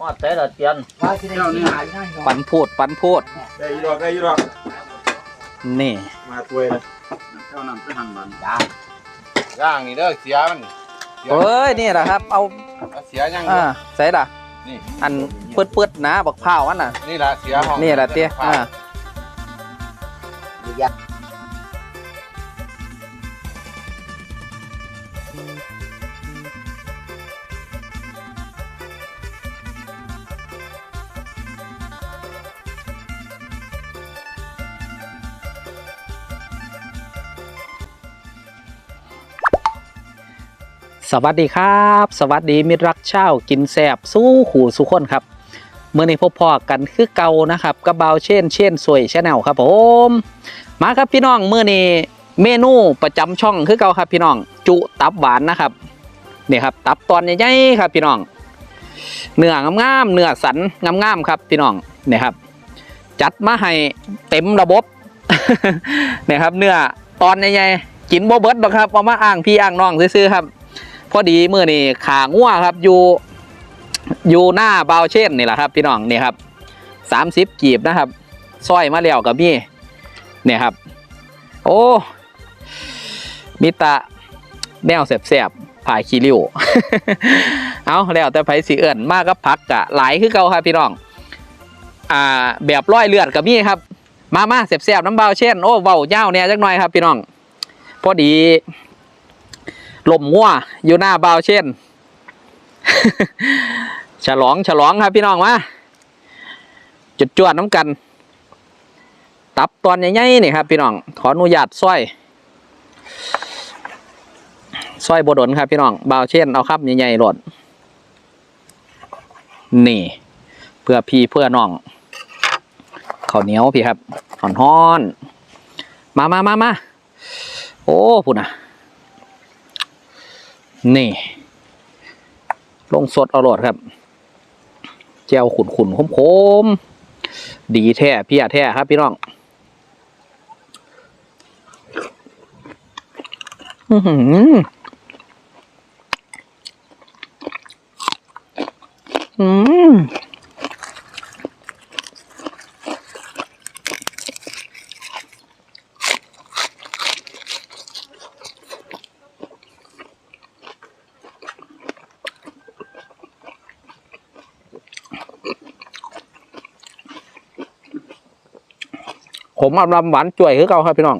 ฮอดแต่ละเตียนว่าสิได้สิหาอยู่นั่นก่อนปันพูดปันพูดได้อยี่ดอกได้อยี่ดอกนี่ มาตัวยเลยเท่านั้นไปหั่นมันจ้าย่างนี่เด้อเสียมันเสียเอ้ยนี่แหละครับเอาเอาเสียยังอ่าใส่ละนี่อันเปืดเปืดๆนะบักพร้าวอันน่ะนี่ล่ะเสียห้องนี่แหละเตี้ยอ่า สวัสดีครับ สวัสดีมิตรรักเช่ากินแสบสู้ขู่สุคนครับเมื่อนี้พบพอกันคือเก่านะครับกระเบาเช่น เช่นสวยชาแนลครับผมมาครับพี่น้องเมื่อนี้เมนูประจำช่องคือเก่าครับพี่น้อง จุตับหวานนะครับนี่ครับตับตอนใหญ่ๆครับพี่น้องเนื้องามๆเนื้อสันงามๆครับพี่น้องนี่ครับ จัดมาให้เต็มระบบเนี่ยครับเนื้อตอนใหญ่ๆกินบ่เบิดหรอกครับเอามาอ่างพี่อ่างน้องซื้อๆครับ พอดีเมื่อนี่ขางัวครับอยู่อยู่หน้าเบาเช่นนี่แหละครับ พี่น้องนี่ครับสามสิบกีบนะครับซอยมาแล้วกับพี่เนี่ยครับ โอ้มิตะแนวแสบๆผายขี้ริ้วเอาแล้วแต่ไผสีเอื่นมากกับพักกะหลายคือเก่าครับพี่น้อง อ่าแบบร้อยเลือดกับมี่ครับ มามาแสบๆน้ำเบาเช่น โอ้เบาเย้าเนี่ยจักหน่อยครับพี่น้อง พอดี ลมงัวอยู่หน้าบาเช่น ฉลองฉลองครับพี่น้องมาจุดจวดน้ำกัน ตับตอนใหญ่ๆนี่ครับ พี่น้อง ขออนุญาตสร้อยสร้อยบดนครับพี่น้องบาเช่นเอาครับใหญ่ๆหลดนี่ เพื่อพี่เพื่อน้องข้าวเหนียวพี่ครับห่อนๆมามามามาโอ้พุ่นอะ นี่ลงสดอร่อยครับแจวขุนขุนคมคมๆดีแท้พียแท้ครับพี่น้องอือหืออื ผมอำลำหวานจ่วยคือเก่าครับพี่น้อง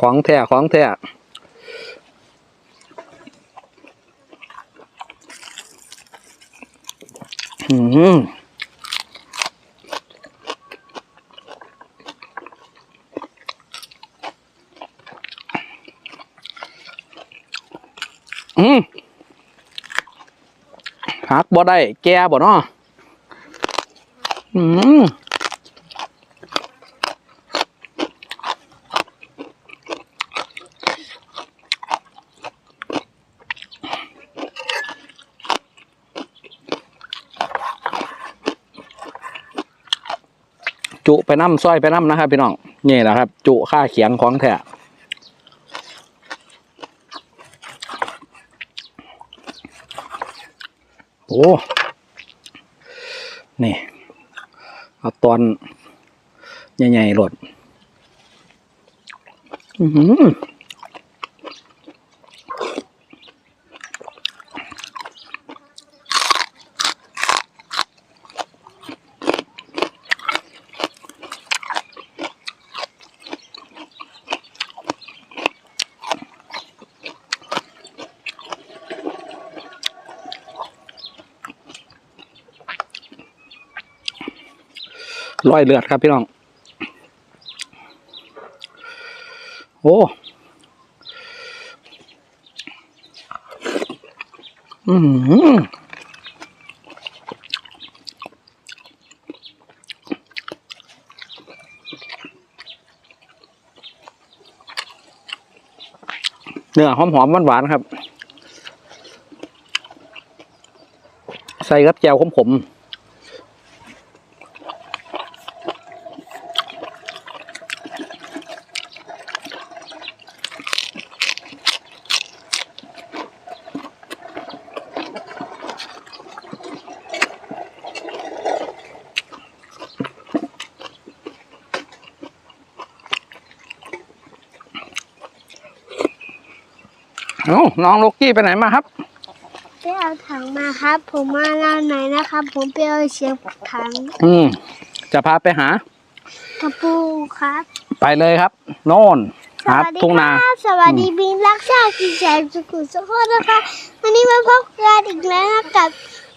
ของแท้ของแท้อืมอืมหักบ่ได้แก่บ่เนาะ อืมจุไปน้ำสร้อยไปน้ำนะครับพี่น้องนี่แหละครับ จุค่าเขียงของแท้โอ้นี่ เอาตอน ใหญ่ๆหลด อือหือ ร้อยเลือดครับพี่น้อง โอ้อือหอเนื้อหอมๆหวานๆครับ ใส่กับแจวขมๆ เอ้าน้องโลกี้ไปไหนมาครับไปเอาถังมาครับ ผมมาเล่าหน่อยนะครับ ผมไปเอาเสียงถัง อืม จะพาไปหากระปูครับ ไปเลยครับ โน่นสหาวัสดีทุ่งนาครับ สวัสดีบินรักชาติกินแสงสุขุมสุขนะคะวันนี้มาพบกันอีกแล้วนะครับ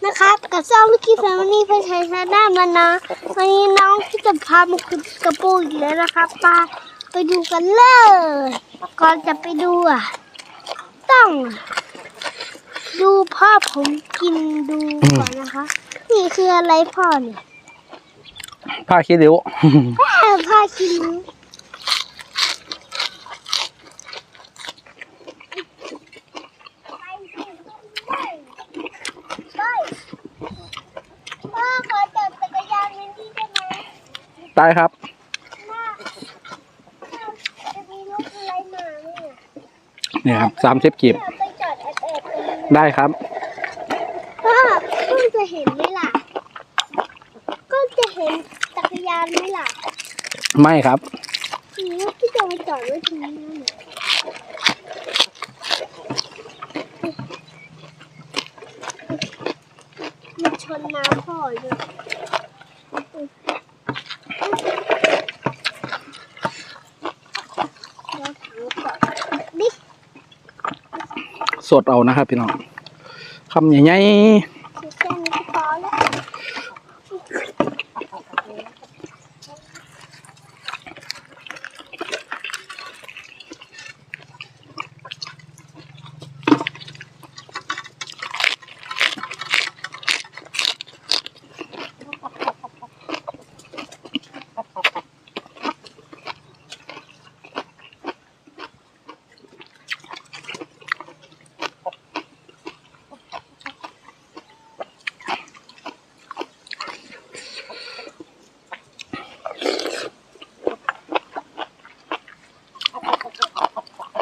นะครับกับซ่องลูกกี้แฟมิลี่เพื่อใช้ชาด้ามานะวันนี้น้องที่จะพามาขุดกระปูอีกแล้วนะครับไปไปดูกันเลยก่อนจะไปดูอะ ต้อง ดูพ่อผมกินดูก่อนนะคะ นี่คืออะไรพ่อเนี่ยผ้าคิดดิวแม่พ่อกินพ่อขอจับจักรยานมินนี่ได้ไหม ตายครับ แม่จะมีลูกอะไรมาเนี่ย เนี่ยครับสามสิบกีบไปจอดแอบๆตรงนี้ได้ครับ พ่อเพิ่งจะเห็นไหมล่ะ ก็จะเห็นจักรยานไหมล่ะไม่ครับ ทีนี้ที่จะมาจอดไว้ตรงนี้นะมันชนน้ำพ่ออยู่แล้วถังก่อนนี่ สดเอานะครับพี่น้องคำใหญ่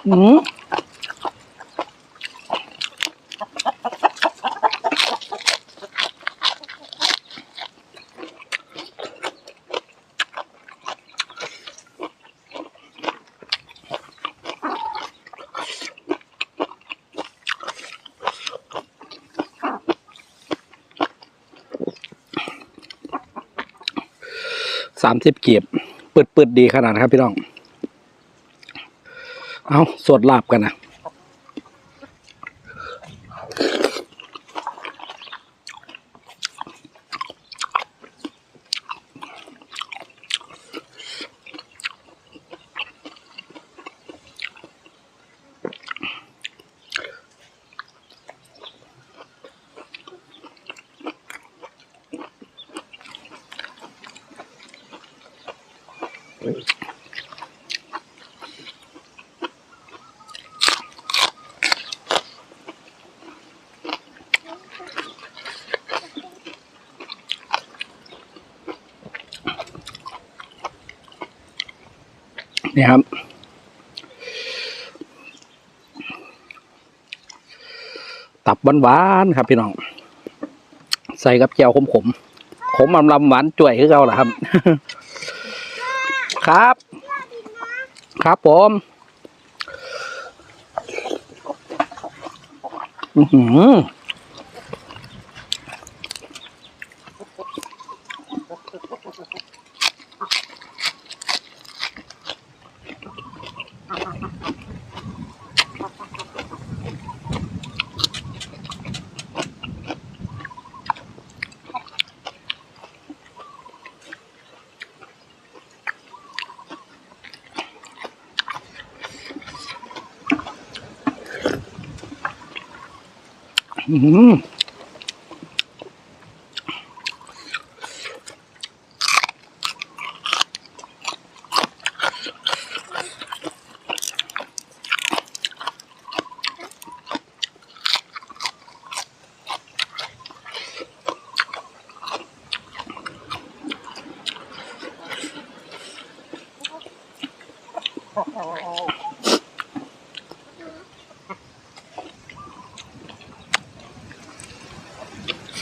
อืมสามสิบเกีบปืดปืดๆดีขนาดครับพี่น้อง เอาสดลาบกันนะ นี่ครับ ตับหวานๆครับพี่น้อง ใส่กับแจ่วขมขมขมลำลำหวานจ่วยคือเก่าแหละครับ ครับ ครับผมอือหือ อื้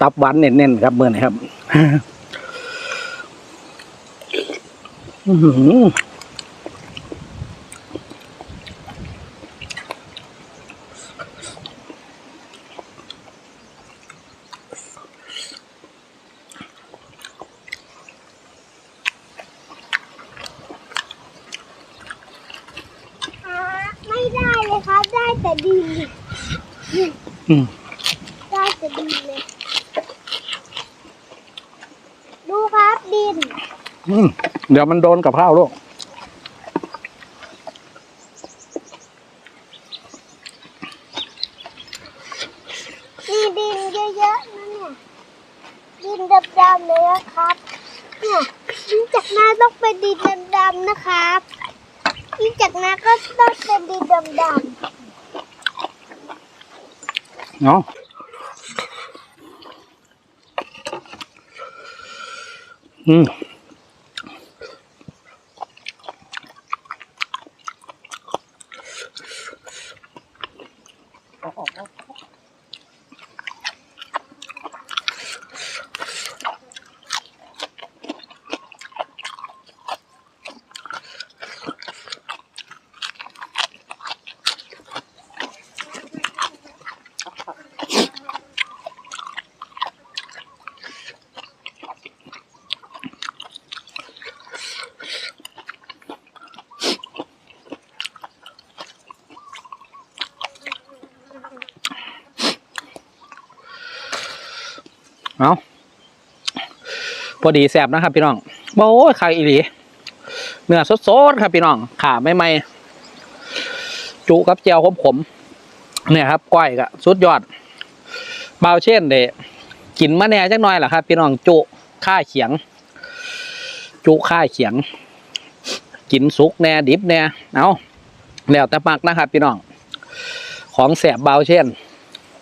ตับหวานเน้นๆครับเมื่อนะครับ อือหือ อ่าไม่ได้เลย ครับได้แต่ดินอืมได้แต่ดินเลย ดูครับดิน อืมเดี๋ยวมันโดนกับข้าวลูกมีดินเยอะๆนะเนี่ย ดินดำๆเลยนะครับ เนี่ยดินจากนาต้องเป็นดินดำๆนะครับดิ นจากนั้นก็ต้องเป็นดินดำเนาะอืม เอาพอดีแสบนะครับพี่น้องโอ้ยไข่อีหลีเนื้อสดๆครับพี่น้องขาไม่ไม่ๆจุกับเจียวขมๆเนี่ยครับก้อยกะสุดยอดเบาเช่นเดกินมะแน่จักหน่อยหล่ะครับ พี่น้องจุข้าเขียง จุข้าเขียง กินสุกแน่ดิบแน่เอาแล้วแต่มักนะครับ พี่น้องของแสบเบาเช่น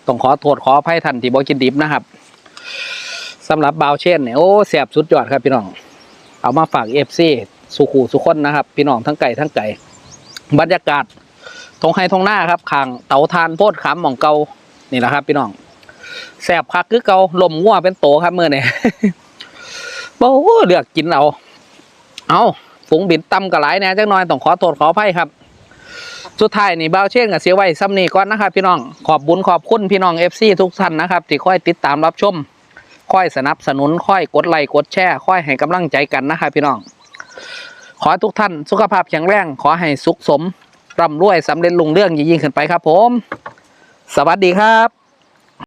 ต้องขอโทษขออภัยท่านที่บอกกินดิบนะครับ สำหรับบาวเช่นเนี่ยโอ้แสบสุดยอดครับพี่น้อง เอามาฝากเอฟซีสุขูสุขคนนะครับ พี่น้องทั้งไก่ทั้งไก่บรรยากาศทงไฮทงหน้าครับขางเตาทานโพดขามหม่องเกานี่แหละครับ พี่น้องแสบคักคือเกาลมงัวเป็นโตครับเมื่อเนี่ยโอ้เลือกกินเอาเอาฝูงบินตำกระไรแน่จังน้อยต้องขอโทษขออภัยครับสุดท้ายนี่บ่าวเช่นกับเสียไว้ซ้ำนี่ก่อนนะครับพี่น้องขอบบุญขอบคุณพี่น้องเอฟซีทุกท่านนะครับที่คอยติดตามรับชม คอยสนับสนุนคอยกดไลค์กดแชร์คอยให้กำลังใจกันนะครับพี่น้อง ขอให้ทุกท่านสุขภาพแข็งแรง ขอให้สุขสมร่ำรวยสำเร็จลุงเรื่องยิ่งขึ้นไปครับผม สวัสดีครับ